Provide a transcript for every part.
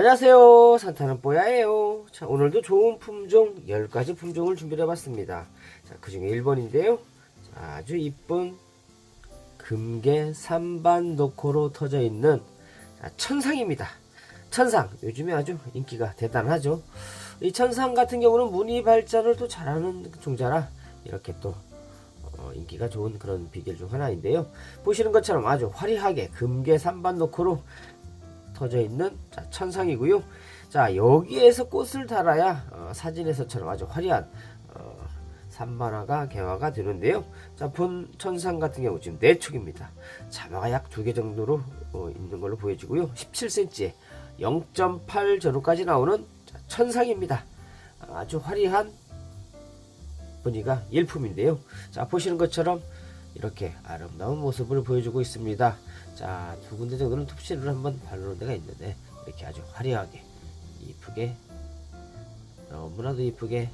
안녕하세요. 산타는 뽀야예요. 자 오늘도 좋은 품종 10가지 품종을 준비해 봤습니다. 자 그 중에 1번인데요. 자, 아주 이쁜 금계 삼반 노코로 터져 있는 자, 천상입니다. 천상. 요즘에 아주 인기가 대단하죠. 이 천상 같은 경우는 무늬 발전을 또 잘하는 종자라 이렇게 또 어, 인기가 좋은 그런 비결 중 하나인데요. 보시는 것처럼 아주 화려하게 금계 삼반 노코로 터져 있는 자, 천상이고요. 자 여기에서 꽃을 달아야 어, 사진에서처럼 아주 화려한 어, 산만화가 개화가 되는데요. 자 본 천상 같은 경우 지금 네 촉입니다. 자마가 약두개 정도로 어, 있는 걸로 보여지고요. 17cm에 0.8 전후까지 나오는 자, 천상입니다. 아주 화려한 무늬가 일품인데요. 자 보시는 것처럼 이렇게 아름다운 모습을 보여주고 있습니다. 자, 두 군데 정도는 톱실을 한번 바르는 데가 있는데 이렇게 아주 화려하게 이쁘게 너무나도 이쁘게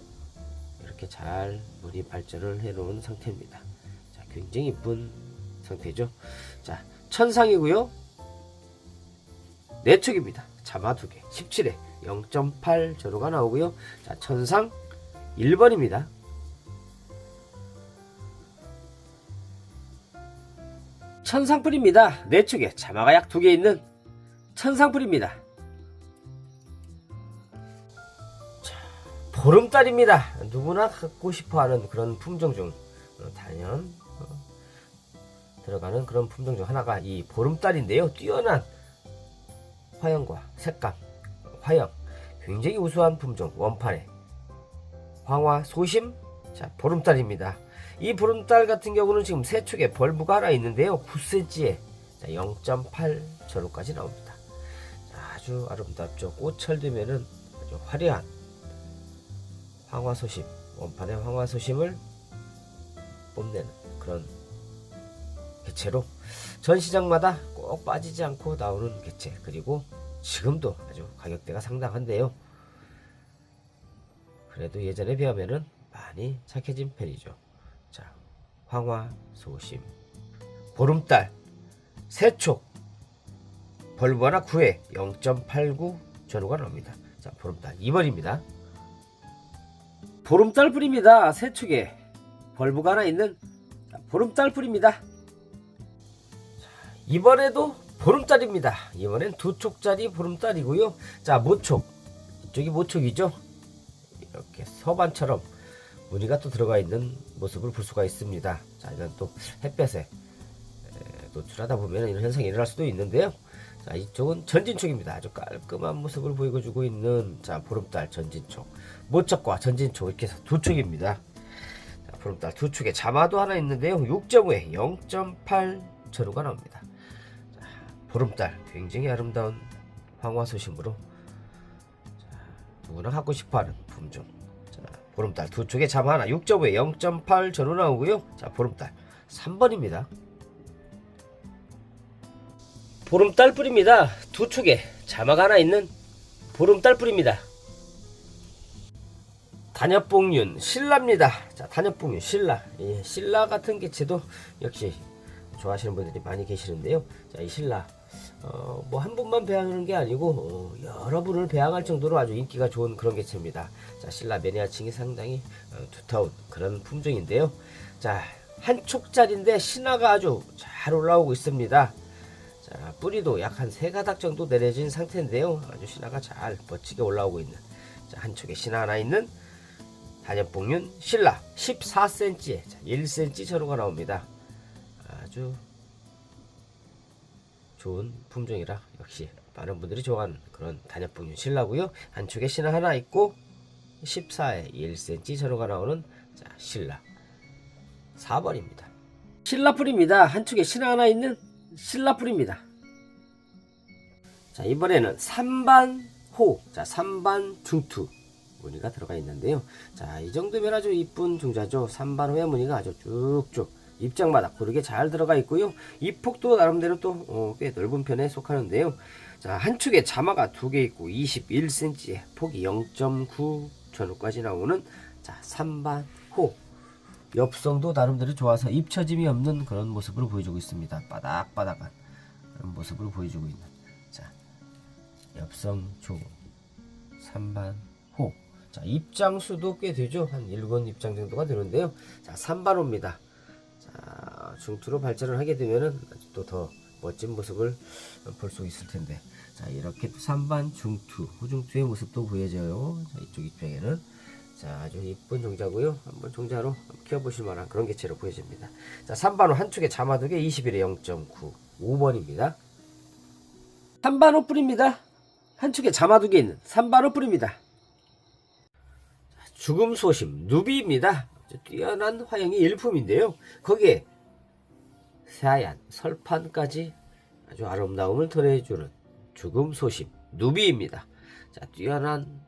이렇게 잘 무늬 발전을 해 놓은 상태입니다. 자, 굉장히 이쁜 상태죠. 자, 천상이고요. 네 촉입니다. 자마 두 개, 17에 0.8 전후가 나오고요. 자, 천상 1번입니다. 천상풀입니다. 네 축에 자마가 약 두 개 있는 천상풀입니다. 자, 보름달입니다. 누구나 갖고 싶어하는 그런 품종 중 어, 단연 어, 들어가는 그런 품종 중 하나가 이 보름달인데요. 뛰어난 화형과 색감, 화형 굉장히 우수한 품종 원판에 황화 소심 자 보름달입니다. 이 보름달 같은 경우는 지금 세 축에 벌브가 하나 있는데요. 9cm에 0.8 전후까지 나옵니다. 자, 아주 아름답죠. 꽃철 되면은 아주 화려한 황화소심, 원판의 황화소심을 뽐내는 그런 개체로 전 시장마다 꼭 빠지지 않고 나오는 개체 그리고 지금도 아주 가격대가 상당한데요. 그래도 예전에 비하면은 많이 착해진 편이죠. 자, 황화, 소심, 보름달, 세촉, 벌브 하나 9회 0.89 전후가 나옵니다. 자, 보름달 2번입니다. 보름달 풀입니다. 세촉에 벌브가 하나 있는 보름달. 자, 이번에도 보름달입니다. 이번엔 두 촉짜리 보름달이고요. 자, 모촉. 이쪽이 모촉이죠. 이렇게 서반처럼 무늬가 또 들어가 있는 모습을 볼 수가 있습니다. 자, 이건 또 햇볕에 에, 노출하다 보면 이런 현상이 일어날 수도 있는데요. 자, 이쪽은 전진촉입니다. 아주 깔끔한 모습을 보여주고 있는 자, 보름달 전진촉. 모척과 전진촉 이렇게 해서 두 촉입니다. 자, 보름달 두 촉에 자마도 하나 있는데요. 6.5에 0.8 전후가 나옵니다. 자, 보름달 굉장히 아름다운 황화 소심으로 자, 누구나 갖고 싶어하는 품종. 자, 보름달 두 쪽에 잠 하나 6.5에 0.8 전후 나오고요. 자, 보름달 3번입니다. 보름달 뿌립니다. 두 축에 자마가 하나 있는 보름달 뿌립니다. 단엽봉윤 신라입니다. 자, 단엽봉윤 신라. 예, 신라 같은 개체도 역시 좋아하시는 분들이 많이 계시는데요. 자, 이 신라 어, 뭐 한 분만 배양하는 게 아니고 어, 여러 분을 배양할 정도로 아주 인기가 좋은 그런 개체입니다. 자, 신라 매니아층이 상당히 어, 두터운 그런 품종인데요. 자, 한 촉짜리인데 신화가 아주 잘 올라오고 있습니다. 자, 뿌리도 약 한 세 가닥 정도 내려진 상태인데요. 아주 신화가 잘 멋지게 올라오고 있는 자, 한 촉에 신화 하나 있는 단엽봉윤 신라 14cm에 1cm 전후가 나옵니다. 아주 좋은 품종이라 역시 많은 분들이 좋아하는 그런 단엽봉윤 신라고요. 안쪽에 신화 하나 있고 14에 1cm 전후가 나오는 자, 신라 4번입니다. 신라풀입니다. 한쪽에 신화 하나 있는 신라풀입니다. 자 이번에는 3반 호 자 3반 중투 무늬가 들어가 있는데요. 자 이 정도면 아주 이쁜 종자죠. 3반 호의 무늬가 아주 쭉쭉 입장마다 고르게 잘 들어가 있고요. 이 폭도 나름대로 또 어, 꽤 넓은 편에 속하는데요. 자, 한 축에 자마가 두 개 있고 21cm에 폭이 0.9 전후까지 나오는 자, 3반 호. 엽성도 나름대로 좋아서 입처짐이 없는 그런 모습을 보여주고 있습니다. 바닥바닥한 그런 모습을 보여주고 있는 자, 엽성 조 3반 호. 자, 입장 수도 꽤 되죠. 한7 입장 정도가 되는데요. 자, 3반 호입니다. 자, 중투로 발전을 하게 되면은 또 더 멋진 모습을 볼 수 있을 텐데. 자, 이렇게 또 3반 중투, 후중투의 모습도 보여져요. 자, 이쪽 입장에는. 자, 아주 이쁜 종자고요. 한번 종자로 키워보실 만한 그런 개체로 보여집니다. 자, 3반호 한쪽에 자마두개 21에 0.9, 5번입니다. 3반호 뿌립니다. 한쪽에 자마두개 있는 3반호 뿌립니다. 죽음 소심 누비입니다. 뛰어난 화형이 일품인데요. 거기에 새하얀 설판까지 아주 아름다움을 더해주는 죽음 소심 누비입니다. 자, 뛰어난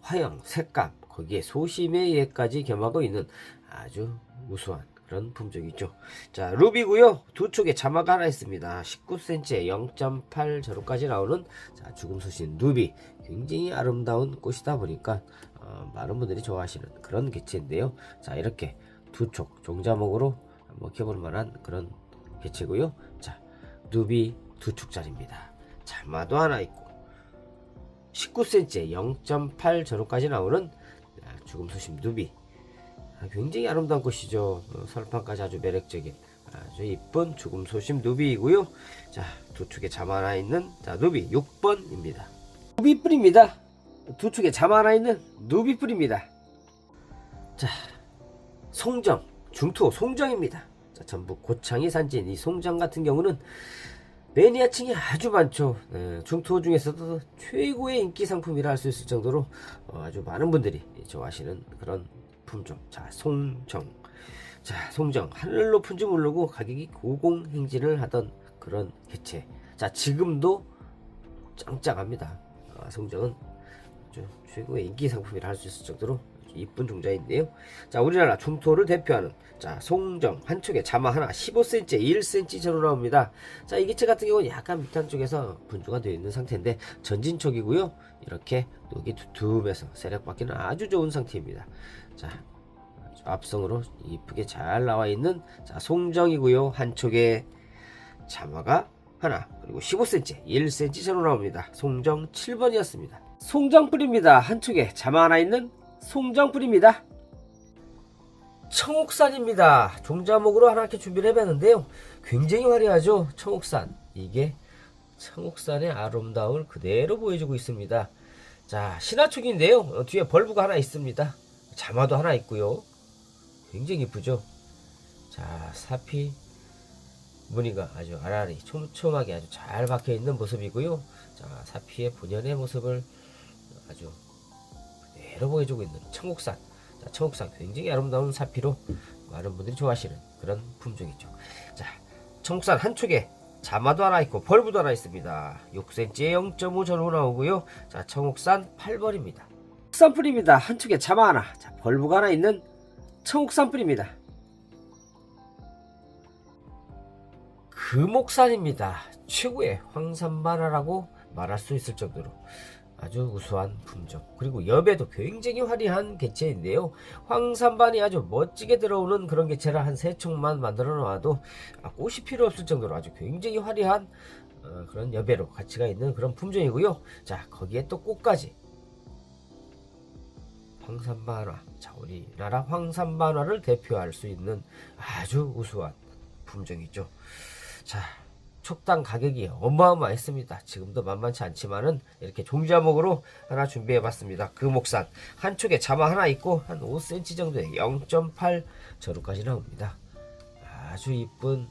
화형 색감 거기에 소심의 예까지 겸하고 있는 아주 우수한 그런 품종이죠. 자, 루비고요. 두 쪽에 자마가 하나 있습니다. 19cm에 0.8 저로까지 나오는 자, 죽음 소심 누비. 굉장히 아름다운 꽃이다 보니까 어, 많은 분들이 좋아하시는 그런 개체인데요. 자, 이렇게 두촉 종자목으로 키워볼 만한 그런 개체고요. 자, 누비 두 축짜리입니다. 자마도 하나 있고 19cm에 0.8 전후까지 나오는 아, 죽음 수심 누비. 아, 굉장히 아름다운 꽃이죠. 어, 설판까지 아주 매력적인 아주 이쁜 죽음 소심 누비이고요. 자 두 축에 잠 하나 있는 자 누비 6번입니다. 누비 뿌립니다. 두 축에 잠 하나 있는 누비 뿌립니다. 자 송정 중투 송정입니다 자 전북 고창이 산지인 이 송정 같은 경우는 매니아층이 아주 많죠. 예, 중투 중에서도 최고의 인기 상품이라 할 수 있을 정도로 어, 아주 많은 분들이 좋아하시는 그런 품종. 자, 송정. 자, 송정. 하늘 높은 줄 모르고 가격이 고공행진을 하던 그런 개체. 자, 지금도 짱짱합니다. 아, 송정은 최고의 인기 상품이라 할 수 있을 정도로 이쁜 종자인데요. 자, 우리나라 중토를 대표하는 자, 송정 한쪽에 자마 하나 15cm, 1cm 전후 나옵니다. 자, 이 기체 같은 경우는 약간 밑단 쪽에서 분주가 되어 있는 상태인데 전진촉이고요. 이렇게 녹이 두툼해서 세력 받기는 아주 좋은 상태입니다. 자, 앞성으로 이쁘게 잘 나와 있는 자, 송정이고요. 한 쪽에 자마가 하나 그리고 15cm, 1cm 전후 나옵니다. 송정 7번이었습니다. 송정 뿌립니다. 한쪽에 자마 하나 있는 송정 뿌립니다. 청옥산입니다. 종자목으로 하나 이렇게 준비를 해봤는데요. 굉장히 화려하죠. 청옥산. 이게 청옥산의 아름다움을 그대로 보여주고 있습니다. 자, 신화축인데요. 어, 뒤에 벌브가 하나 있습니다. 자마도 하나 있고요. 굉장히 이쁘죠. 자, 사피 무늬가 아주 아라리 촘촘하게 아주 잘 박혀 있는 모습이고요. 자, 사피의 본연의 모습을 아주 그대로 보여주고 있는 청옥산. 자, 청옥산 굉장히 아름다운 사피로 많은 분들이 좋아하시는 그런 품종이죠. 자, 청옥산 한쪽에 자마도 하나 있고 벌브도 하나 있습니다. 6cm에 0.5 전후 나오고요. 자, 청옥산 8번입니다. 청옥산 뿌리입니다. 한쪽에 자마 하나, 자, 벌브가 하나 있는 청옥산 뿌리입니다. 금옥산입니다. 최고의 황산바나라고 말할 수 있을 정도로 아주 우수한 품종 그리고 엽에도 굉장히 화려한 개체인데요. 황산반이 아주 멋지게 들어오는 그런 개체를 한 세 촉만 만들어 놔도 아, 꽃이 필요 없을 정도로 아주 굉장히 화려한 어, 그런 여배로 가치가 있는 그런 품종이고요. 자 거기에 또 꽃까지. 황산반화. 자 우리나라 황산반화를 대표할 수 있는 아주 우수한 품종이죠. 자 촉당 가격이 어마어마했습니다. 지금도 만만치 않지만은 이렇게 종자목으로 하나 준비해봤습니다. 금옥산 한 쪽에 자마 하나 있고 한 5cm 정도의 0.8 저루까지 나옵니다. 아주 이쁜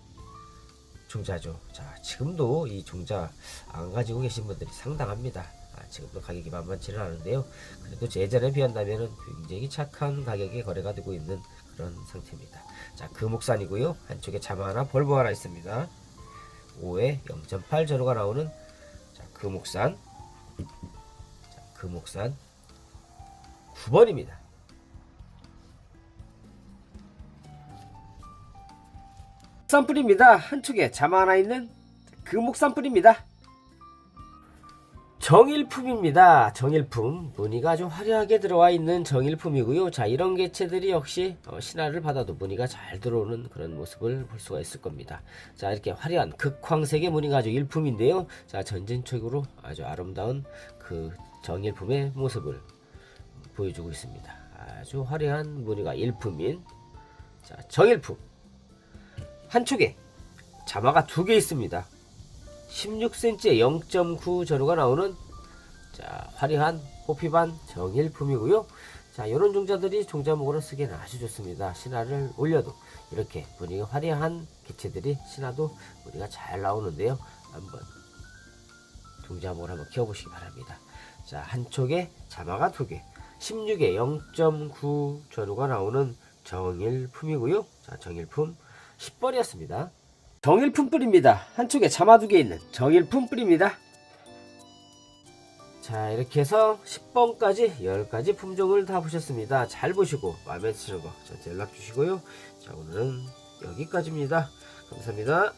종자죠. 자 지금도 이 종자 안 가지고 계신 분들이 상당합니다. 아, 지금도 가격이 만만치는 않은데요. 그래도 예전에 비한다면은 굉장히 착한 가격에 거래가 되고 있는 그런 상태입니다. 자 금옥산이고요. 한쪽에 자마 하나 벌브 하나 있습니다. 5에 0.8 전후가 나오는 자, 금옥산 자, 금옥산 9번입니다. 산불입니다. 한쪽에 자마 하나 있는 금옥산불입니다. 정일품입니다. 정일품 무늬가 아주 화려하게 들어와 있는 정일품이고요. 자 이런 개체들이 역시 어, 신화를 받아도 무늬가 잘 들어오는 그런 모습을 볼 수가 있을 겁니다. 자 이렇게 화려한 극황색의 무늬가 아주 일품인데요. 자 전진적으로 아주 아름다운 그 정일품의 모습을 보여주고 있습니다. 아주 화려한 무늬가 일품인 자 정일품 한쪽에 자마가 두 개 있습니다. 16cm에 0.9 전후가 나오는 자 화려한 호피반 정일품이고요. 자 이런 종자들이 종자목으로 쓰기에는 아주 좋습니다. 신화를 올려도 이렇게 무늬가 화려한 개체들이 신화도 무늬가 잘 나오는데요. 한번 종자목을 한번 키워보시기 바랍니다. 자 한쪽에 자마가 두 개, 16에 0.9 전후가 나오는 정일품이고요. 자 정일품 10번이었습니다. 정일품 뿔입니다. 한쪽에 자마 두개 있는 정일품 뿔입니다. 자 이렇게 해서 10번까지 10가지 품종을 다 보셨습니다. 잘 보시고 마음에 드시는 거 저한테 연락 주시고요. 자 오늘은 여기까지입니다. 감사합니다.